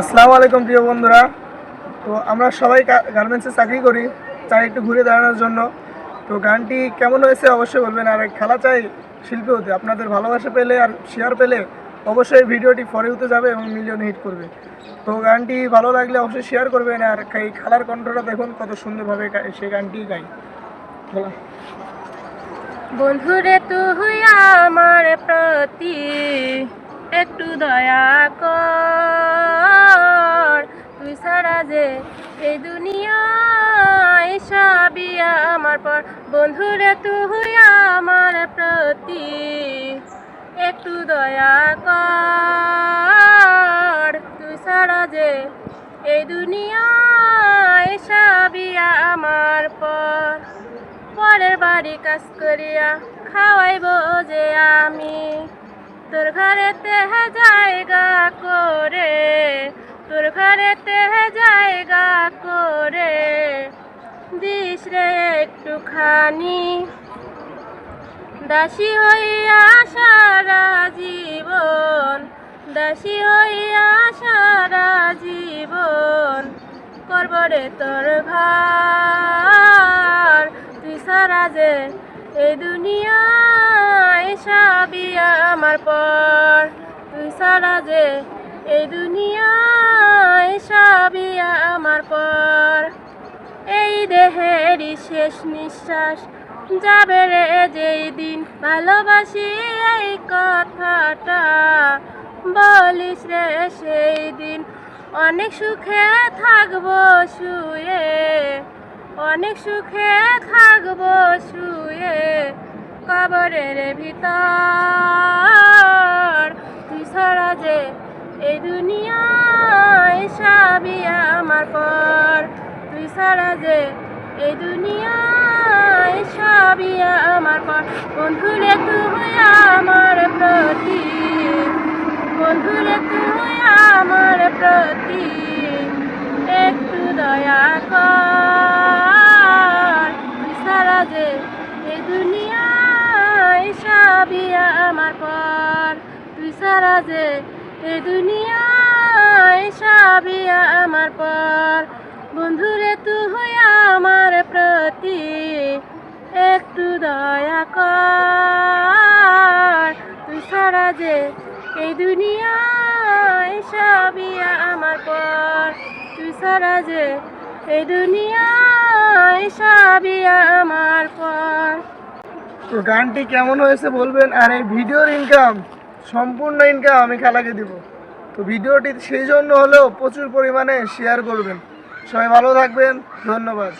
আসসালামু আলাইকুম প্রিয় বন্ধুরা। তো আমরা সবাই গার্মেন্টসে চাকরি করি, চাই একটু ঘুরে দাঁড়ানোর জন্য। তো গানটি কেমন হয়েছে অবশ্যই বলবেন, আর খেলা চাই শিল্পী হতে। আপনাদের ভালোবাসা পেলে আর শেয়ার পেলে অবশ্যই ভিডিওটি ফরে হতে যাবে এবং মিলিয়ন হিট করবে। তো গানটি ভালো লাগলে অবশ্যই শেয়ার করবেন, আর এই খেলার কণ্ঠটা দেখুন, কত সুন্দরভাবে সেই গানটি গাই বলা। বন্ধুরে তুই আমার প্রতি একটু দয়া কর। যে এই দুনিয়ায় সবই আমার পর। বন্ধুরে, তুই আমার প্রতি একটু দয়া কর। তুই ছাড়া যে এই দুনিয়ায় সবই আমার পর। পরের বাড়ি কাজ করিয়া খাওয়াইব যে আমি। তোর ঘরেতে জায়গা করে তোর ঘরেতে জায়গা করে দিস রে একটুখানি। দাসী হইয়া সারা জীবন দাসী হইয়া সারা জীবন করবরে তোর ঘর তুই সারা যে এই দুনিয়ায় সবই আমার পর। তুই সারা যে এই দুনিয়ায় সবই আমার পর। এই দেহেরই শেষ নিঃশ্বাস, যাবে রে যেই দিন। ভালোবাসি এই কথাটা, বলিস রে সেই দিন। অনেক সুখে থাকব শুয়ে, অনেক সুখে থাকব শুয়ে, কবরের ভিতর তুই ছাড়া যে এই দুনিয়ায় আমার পর। তুই ছাড়া যে এই দুনিয়ায় সবই আমার পর। বন্ধুরে তুই আমার প্রতি বন্ধুরে তুই আমার প্রতি একটু দয়া কর। তুই ছাড়া যে এই দুনিয়ায় সবই আমার পর। তুই ছাড়া যে এই দুনিয়ায় সবই আমার পর। বন্ধুরে তুই আমার প্রতি। একটু দয়া কর। তুই ছাড়া যে এই দুনিয়ায় সবই আমার পর। তুই ছাড়া যে এই দুনিয়ায় সবই আমার পর। তো গানটি কেমন হয়েছে বলবেন? আর এই ভিডিওর ইনকাম সম্পূর্ণ ইনকাম আমি খেলাকে দিব। তো ভিডিওটি সেই জন্য হলেও প্রচুর পরিমাণে শেয়ার করবেন। সবাই ভালো থাকবেন। ধন্যবাদ।